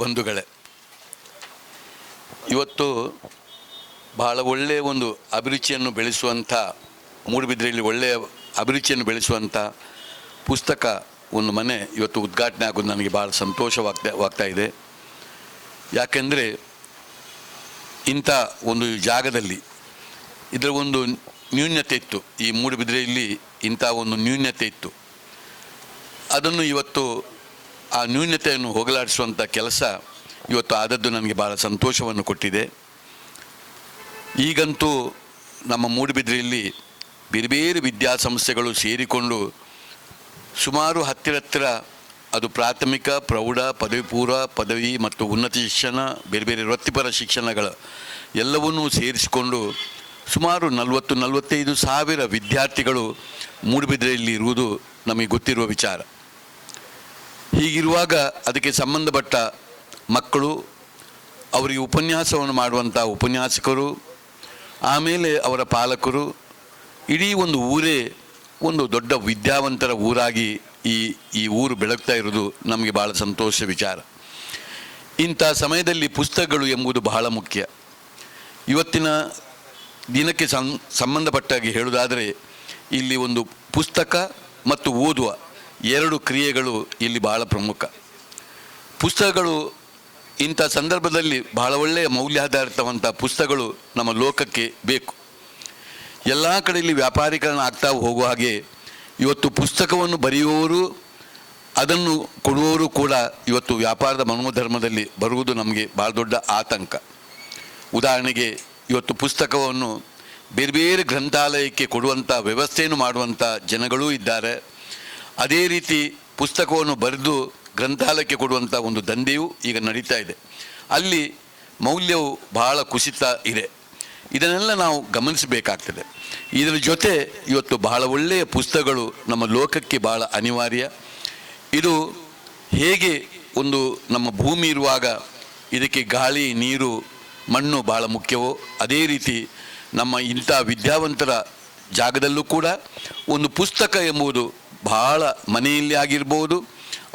ಬಂಧುಗಳೇ, ಇವತ್ತು ಬಹಳ ಒಳ್ಳೆಯ ಒಂದು ಅಭಿರುಚಿಯನ್ನು ಬೆಳೆಸುವಂಥ, ಮೂಡುಬಿದ್ರೆಯಲ್ಲಿ ಒಳ್ಳೆಯ ಅಭಿರುಚಿಯನ್ನು ಬೆಳೆಸುವಂಥ ಪುಸ್ತಕ ಒಂದು ಮನೆ ಇವತ್ತು ಉದ್ಘಾಟನೆ ಆಗೋದು ನನಗೆ ಭಾಳ ಸಂತೋಷವಾಗ್ತಾ ವಾಗ್ತಾ ಇದೆ. ಯಾಕೆಂದರೆ ಇಂಥ ಒಂದು ಜಾಗದಲ್ಲಿ ಇದರ ಒಂದು ನ್ಯೂನ್ಯತೆ ಇತ್ತು. ಈ ಮೂಡುಬಿದ್ರೆಯಲ್ಲಿ ಇಂಥ ಒಂದು ನ್ಯೂನ್ಯತೆ ಇತ್ತು. ಅದನ್ನು ಇವತ್ತು ಆ ನ್ಯೂನತೆಯನ್ನು ಹೋಗಲಾಡಿಸುವಂಥ ಕೆಲಸ ಇವತ್ತು ಆದದ್ದು ನನಗೆ ಭಾಳ ಸಂತೋಷವನ್ನು ಕೊಟ್ಟಿದೆ. ಈಗಂತೂ ನಮ್ಮ ಮೂಡುಬಿದ್ರೆಯಲ್ಲಿ ಬೇರೆ ಬೇರೆ ವಿದ್ಯಾಸಂಸ್ಥೆಗಳು ಸೇರಿಕೊಂಡು ಸುಮಾರು ಹತ್ತಿರ ಹತ್ತಿರ ಅದು ಪ್ರಾಥಮಿಕ, ಪ್ರೌಢ ಪದವಿ ಪೂರ್ವ ಪದವಿ ಮತ್ತು ಉನ್ನತ ಶಿಕ್ಷಣ, ಬೇರೆ ಬೇರೆ ವೃತ್ತಿಪರ ಶಿಕ್ಷಣಗಳ ಎಲ್ಲವನ್ನೂ ಸೇರಿಸಿಕೊಂಡು ಸುಮಾರು ನಲವತ್ತು ನಲವತ್ತೈದು ಸಾವಿರ ವಿದ್ಯಾರ್ಥಿಗಳು ಮೂಡುಬಿದ್ರೆಯಲ್ಲಿ ಇರುವುದು ನಮಗೆ ಗೊತ್ತಿರುವ ವಿಚಾರ. ಹೀಗಿರುವಾಗ ಅದಕ್ಕೆ ಸಂಬಂಧಪಟ್ಟ ಮಕ್ಕಳು ಅವರಿಗೆ ಉಪನ್ಯಾಸವನ್ನು ಮಾಡುವಂಥ ಉಪನ್ಯಾಸಕರು, ಆಮೇಲೆ ಅವರ ಪಾಲಕರು, ಇಡೀ ಒಂದು ಊರೇ ಒಂದು ದೊಡ್ಡ ವಿದ್ಯಾವಂತರ ಊರಾಗಿ ಈ ಈ ಊರು ಬೆಳಗ್ತಾ ಇರೋದು ನಮಗೆ ಭಾಳ ಸಂತೋಷ ವಿಚಾರ. ಇಂಥ ಸಮಯದಲ್ಲಿ ಪುಸ್ತಕಗಳು ಎಂಬುದು ಬಹಳ ಮುಖ್ಯ. ಇವತ್ತಿನ ದಿನಕ್ಕೆ ಸಂಬಂಧಪಟ್ಟಾಗಿ ಹೇಳುವುದಾದರೆ, ಇಲ್ಲಿ ಒಂದು ಪುಸ್ತಕ ಮತ್ತು ಓದುವ ಎರಡು ಕ್ರಿಯೆಗಳು ಇಲ್ಲಿ ಬಹಳ ಪ್ರಮುಖ. ಪುಸ್ತಕಗಳು ಇಂಥ ಸಂದರ್ಭದಲ್ಲಿ ಬಹಳ ಒಳ್ಳೆಯ ಮೌಲ್ಯಾಧಾರಿತವಂಥ ಪುಸ್ತಕಗಳು ನಮ್ಮ ಲೋಕಕ್ಕೆ ಬೇಕು. ಎಲ್ಲ ಕಡೆಯಲ್ಲಿ ವ್ಯಾಪಾರೀಕರಣ ಆಗ್ತಾ ಹೋಗುವ ಹಾಗೆ ಇವತ್ತು ಪುಸ್ತಕವನ್ನು ಬರೆಯುವವರು ಅದನ್ನು ಕೊಡುವವರು ಕೂಡ ಇವತ್ತು ವ್ಯಾಪಾರದ ಮನೋಧರ್ಮದಲ್ಲಿ ಬರುವುದು ನಮಗೆ ಭಾಳ ದೊಡ್ಡ ಆತಂಕ. ಉದಾಹರಣೆಗೆ ಇವತ್ತು ಪುಸ್ತಕವನ್ನು ಬೇರೆ ಬೇರೆ ಗ್ರಂಥಾಲಯಕ್ಕೆ ಕೊಡುವಂಥ ವ್ಯವಸ್ಥೆಯನ್ನು ಮಾಡುವಂಥ ಜನಗಳೂ ಇದ್ದಾರೆ. ಅದೇ ರೀತಿ ಪುಸ್ತಕವನ್ನು ಬರೆದು ಗ್ರಂಥಾಲಯಕ್ಕೆ ಕೊಡುವಂಥ ಒಂದು ದಂಧೆಯು ಈಗ ನಡೀತಾ ಇದೆ. ಅಲ್ಲಿ ಮೌಲ್ಯವು ಬಹಳ ಕುಸಿತ ಇದೆ. ಇದನ್ನೆಲ್ಲ ನಾವು ಗಮನಿಸಬೇಕಾಗ್ತದೆ. ಇದರ ಜೊತೆ ಇವತ್ತು ಬಹಳ ಒಳ್ಳೆಯ ಪುಸ್ತಕಗಳು ನಮ್ಮ ಲೋಕಕ್ಕೆ ಬಹಳ ಅನಿವಾರ್ಯ. ಇದು ಹೇಗೆ ಒಂದು ನಮ್ಮ ಭೂಮಿ ಇರುವಾಗ ಇದಕ್ಕೆ ಗಾಳಿ, ನೀರು, ಮಣ್ಣು ಬಹಳ ಮುಖ್ಯವೋ, ಅದೇ ರೀತಿ ನಮ್ಮ ಇಂಥ ವಿದ್ಯಾವಂತರ ಜಾಗದಲ್ಲೂ ಕೂಡ ಒಂದು ಪುಸ್ತಕ ಎಂಬುದು ಬಹಳ ಮನೆಯಲ್ಲಿ ಆಗಿರ್ಬೋದು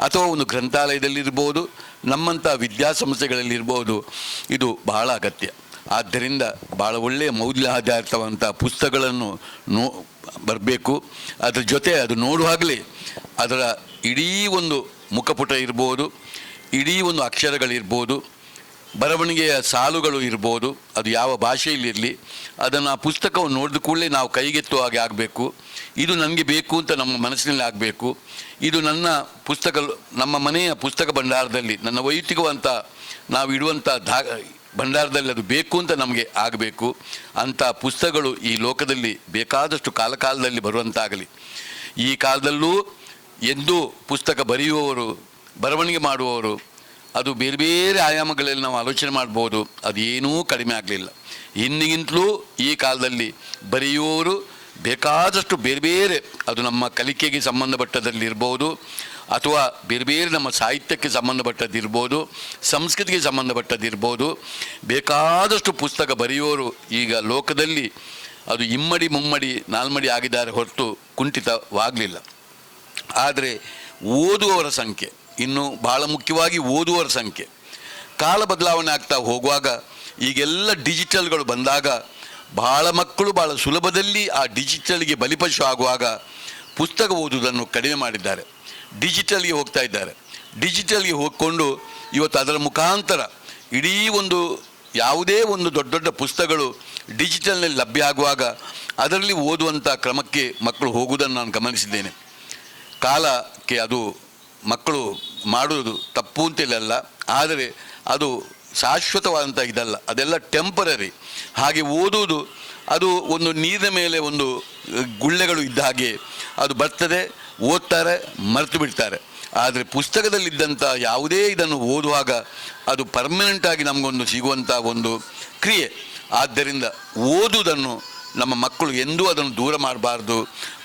ಅಥವಾ ಒಂದು ಗ್ರಂಥಾಲಯದಲ್ಲಿರ್ಬೋದು, ನಮ್ಮಂಥ ವಿದ್ಯಾಸಂಸ್ಥೆಗಳಲ್ಲಿರ್ಬೋದು, ಇದು ಬಹಳ ಅಗತ್ಯ. ಆದ್ದರಿಂದ ಭಾಳ ಒಳ್ಳೆಯ ಮೌಲ್ಯಾಧಾರಿತವಂಥ ಪುಸ್ತಕಗಳನ್ನು ನೋ, ಬರಬೇಕು. ಅದರ ಜೊತೆ ಅದು ನೋಡುವಾಗಲೇ ಅದರ ಇಡೀ ಒಂದು ಮುಖಪುಟ ಇರ್ಬೋದು, ಇಡೀ ಒಂದು ಅಕ್ಷರಗಳಿರ್ಬೋದು, ಬರವಣಿಗೆಯ ಸಾಲುಗಳು ಇರ್ಬೋದು, ಅದು ಯಾವ ಭಾಷೆಯಲ್ಲಿರಲಿ, ಅದನ್ನು ಆ ಪುಸ್ತಕವನ್ನು ನೋಡಿದ ಕೂಡಲೇ ನಾವು ಕೈಗೆತ್ತುವ ಹಾಗೆ ಆಗಬೇಕು. ಇದು ನನಗೆ ಬೇಕು ಅಂತ ನಮ್ಮ ಮನಸ್ಸಿನಲ್ಲಿ ಆಗಬೇಕು. ಇದು ನನ್ನ ಪುಸ್ತಕ ನಮ್ಮ ಮನೆಯ ಪುಸ್ತಕ ಭಂಡಾರದಲ್ಲಿ, ನನ್ನ ವೈಯಕ್ತಿಕವಂತ ನಾವು ಇಡುವಂಥ ಧಾ, ಭಂಡಾರದಲ್ಲಿ ಅದು ಬೇಕು ಅಂತ ನಮಗೆ ಆಗಬೇಕು. ಅಂಥ ಪುಸ್ತಕಗಳು ಈ ಲೋಕದಲ್ಲಿ ಬೇಕಾದಷ್ಟು ಕಾಲಕಾಲದಲ್ಲಿ ಬರುವಂತಾಗಲಿ. ಈ ಕಾಲದಲ್ಲೂ ಎಂದೂ ಪುಸ್ತಕ ಬರೆಯುವವರು, ಬರವಣಿಗೆ ಮಾಡುವವರು, ಅದು ಬೇರೆ ಬೇರೆ ಆಯಾಮಗಳಲ್ಲಿ ನಾವು ಆಲೋಚನೆ ಮಾಡ್ಬೋದು ಅದು ಏನೂ ಕಡಿಮೆ ಆಗಲಿಲ್ಲ. ಹಿಂದಿಗಿಂತಲೂ ಈ ಕಾಲದಲ್ಲಿ ಬರೆಯುವವರು ಬೇಕಾದಷ್ಟು ಬೇರೆ ಬೇರೆ ಅದು ನಮ್ಮ ಕಲಿಕೆಗೆ ಸಂಬಂಧಪಟ್ಟದಲ್ಲಿರ್ಬೋದು ಅಥವಾ ಬೇರೆ ಬೇರೆ ನಮ್ಮ ಸಾಹಿತ್ಯಕ್ಕೆ ಸಂಬಂಧಪಟ್ಟದ್ದಿರ್ಬೋದು, ಸಂಸ್ಕೃತಿಗೆ ಸಂಬಂಧಪಟ್ಟದ್ದಿರ್ಬೋದು, ಬೇಕಾದಷ್ಟು ಪುಸ್ತಕ ಬರೆಯುವವರು ಈಗ ಲೋಕದಲ್ಲಿ ಅದು ಇಮ್ಮಡಿ ಮುಮ್ಮಡಿ ನಾಲ್ಮಡಿ ಆಗಿದ್ದಾರೆ ಹೊರತು ಕುಂಠಿತವಾಗಲಿಲ್ಲ. ಆದರೆ ಓದುವವರ ಸಂಖ್ಯೆ, ಇನ್ನು ಬಹಳ ಮುಖ್ಯವಾಗಿ ಓದುವವರ ಸಂಖ್ಯೆ, ಕಾಲ ಬದಲಾವಣೆ ಆಗ್ತಾ ಹೋಗುವಾಗ ಈಗೆಲ್ಲ ಡಿಜಿಟಲ್ಗಳು ಬಂದಾಗ ಬಹಳ ಮಕ್ಕಳು ಬಹಳ ಸುಲಭದಲ್ಲಿ ಆ ಡಿಜಿಟಲ್ಗೆ ಬಲಿಪಶು ಆಗುವಾಗ ಪುಸ್ತಕ ಓದುವುದನ್ನು ಕಡಿಮೆ ಮಾಡಿದ್ದಾರೆ. ಡಿಜಿಟಲ್ಗೆ ಹೋಗ್ತಾ ಇದ್ದಾರೆ. ಡಿಜಿಟಲ್ಗೆ ಹೋಗಿಕೊಂಡು ಇವತ್ತು ಅದರ ಮುಖಾಂತರ ಇಡೀ ಒಂದು ಯಾವುದೇ ಒಂದು ದೊಡ್ಡ ದೊಡ್ಡ ಪುಸ್ತಕಗಳು ಡಿಜಿಟಲ್ನಲ್ಲಿ ಲಭ್ಯ ಆಗುವಾಗ ಅದರಲ್ಲಿ ಓದುವಂಥ ಕ್ರಮಕ್ಕೆ ಮಕ್ಕಳು ಹೋಗುವುದನ್ನು ನಾನು ಗಮನಿಸಿದ್ದೇನೆ. ಕಾಲಕ್ಕೆ ಅದು ಮಕ್ಕಳು ಮಾಡುವುದು ತಪ್ಪು ಅಂತೇಳಲ್ಲ ಆದರೆ ಅದು ಶಾಶ್ವತವಾದಂಥ ಇದಲ್ಲ, ಅದೆಲ್ಲ ಟೆಂಪರರಿ ಹಾಗೆ ಓದುವುದು, ಅದು ಒಂದು ನೀರಿನ ಮೇಲೆ ಒಂದು ಗುಳ್ಳೆಗಳು ಇದ್ದ ಹಾಗೆ ಅದು ಬರ್ತದೆ, ಓದ್ತಾರೆ, ಮರೆತು ಬಿಡ್ತಾರೆ. ಆದರೆ ಪುಸ್ತಕದಲ್ಲಿದ್ದಂಥ ಯಾವುದೇ ಇದನ್ನು ಓದುವಾಗ ಅದು ಪರ್ಮನೆಂಟಾಗಿ ನಮಗೊಂದು ಸಿಗುವಂಥ ಒಂದು ಕ್ರಿಯೆ. ಆದ್ದರಿಂದ ಓದುವುದನ್ನು ನಮ್ಮ ಮಕ್ಕಳು ಎಂದೂ ಅದನ್ನು ದೂರ ಮಾಡಬಾರ್ದು.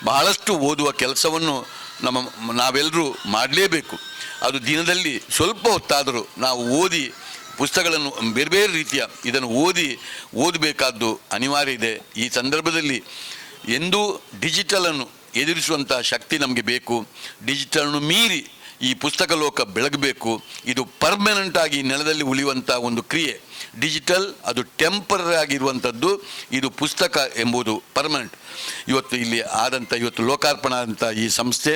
ಬಹಳಷ್ಟು ಓದುವ ಕೆಲಸವನ್ನು ನಮ್ಮ, ನಾವೆಲ್ಲರೂ ಮಾಡಲೇಬೇಕು. ಅದು ದಿನದಲ್ಲಿ ಸ್ವಲ್ಪ ಹೊತ್ತಾದರೂ ನಾವು ಓದಿ ಪುಸ್ತಕಗಳನ್ನು ಬೇರೆ ಬೇರೆ ರೀತಿಯ ಇದನ್ನು ಓದಿ, ಓದಬೇಕಾದ್ದು ಅನಿವಾರ್ಯ ಇದೆ. ಈ ಸಂದರ್ಭದಲ್ಲಿ ಎಂದೂ ಡಿಜಿಟಲನ್ನು ಎದುರಿಸುವಂಥ ಶಕ್ತಿ ನಮಗೆ ಬೇಕು. ಡಿಜಿಟಲ್ನು ಮೀರಿ ಈ ಪುಸ್ತಕ ಲೋಕ ಬೆಳಗಬೇಕು. ಇದು ಪರ್ಮನೆಂಟ್ ಆಗಿ ನೆಲದಲ್ಲಿ ಉಳಿಯುವಂಥ ಒಂದು ಕ್ರಿಯೆ. ಡಿಜಿಟಲ್, ಅದು ಟೆಂಪರರಿ ಆಗಿರುವಂಥದ್ದು, ಇದು ಪುಸ್ತಕ ಎಂಬುದು ಪರ್ಮನೆಂಟ್ ಇವತ್ತು ಇಲ್ಲಿ ಆದಂಥ, ಇವತ್ತು ಲೋಕಾರ್ಪಣ ಆದಂಥ ಈ ಸಂಸ್ಥೆ,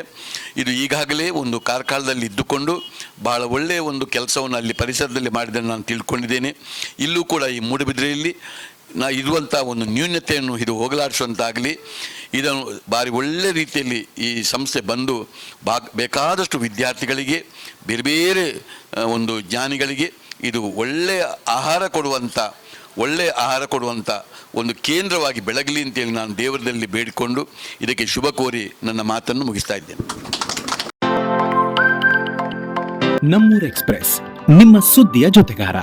ಇದು ಈಗಾಗಲೇ ಒಂದು ಕಾರ್ಕಳದಲ್ಲಿ ಇದ್ದುಕೊಂಡು ಭಾಳ ಒಳ್ಳೆಯ ಒಂದು ಕೆಲಸವನ್ನು ಅಲ್ಲಿ ಪರಿಸರದಲ್ಲಿ ಮಾಡಿದ್ದನ್ನು ನಾನು ತಿಳ್ಕೊಂಡಿದ್ದೇನೆ. ಇಲ್ಲೂ ಕೂಡ ಈ ಮೂಡುಬಿದ್ರೆಯಲ್ಲಿ ನಾ ಇರುವಂಥ ಒಂದು ನ್ಯೂನ್ಯತೆಯನ್ನು ಇದು ಹೋಗಲಾಡಿಸುವಂತಾಗಲಿ, ಇದನ್ನು ಭಾರಿ ಒಳ್ಳೆ ರೀತಿಯಲ್ಲಿ ಈ ಸಂಸ್ಥೆ ಬಂದು ಬಾ ಬೇಕಾದಷ್ಟು ವಿದ್ಯಾರ್ಥಿಗಳಿಗೆ, ಬೇರೆ ಬೇರೆ ಒಂದು ಜ್ಞಾನಿಗಳಿಗೆ ಇದು ಒಳ್ಳೆಯ ಆಹಾರ ಕೊಡುವಂಥ ಒಳ್ಳೆಯ ಆಹಾರ ಕೊಡುವಂಥ ಒಂದು ಕೇಂದ್ರವಾಗಿ ಬೆಳಗಲಿ ಅಂತೇಳಿ ನಾನು ದೇವರದಲ್ಲಿ ಬೇಡಿಕೊಂಡು ಇದಕ್ಕೆ ಶುಭ ಕೋರಿ ನನ್ನ ಮಾತನ್ನು ಮುಗಿಸ್ತಾ ಇದ್ದೇನೆ. ನಮ್ಮೂರ್ ಎಕ್ಸ್ಪ್ರೆಸ್, ನಿಮ್ಮ ಸುದ್ದಿಯ ಜೊತೆಗಾರ.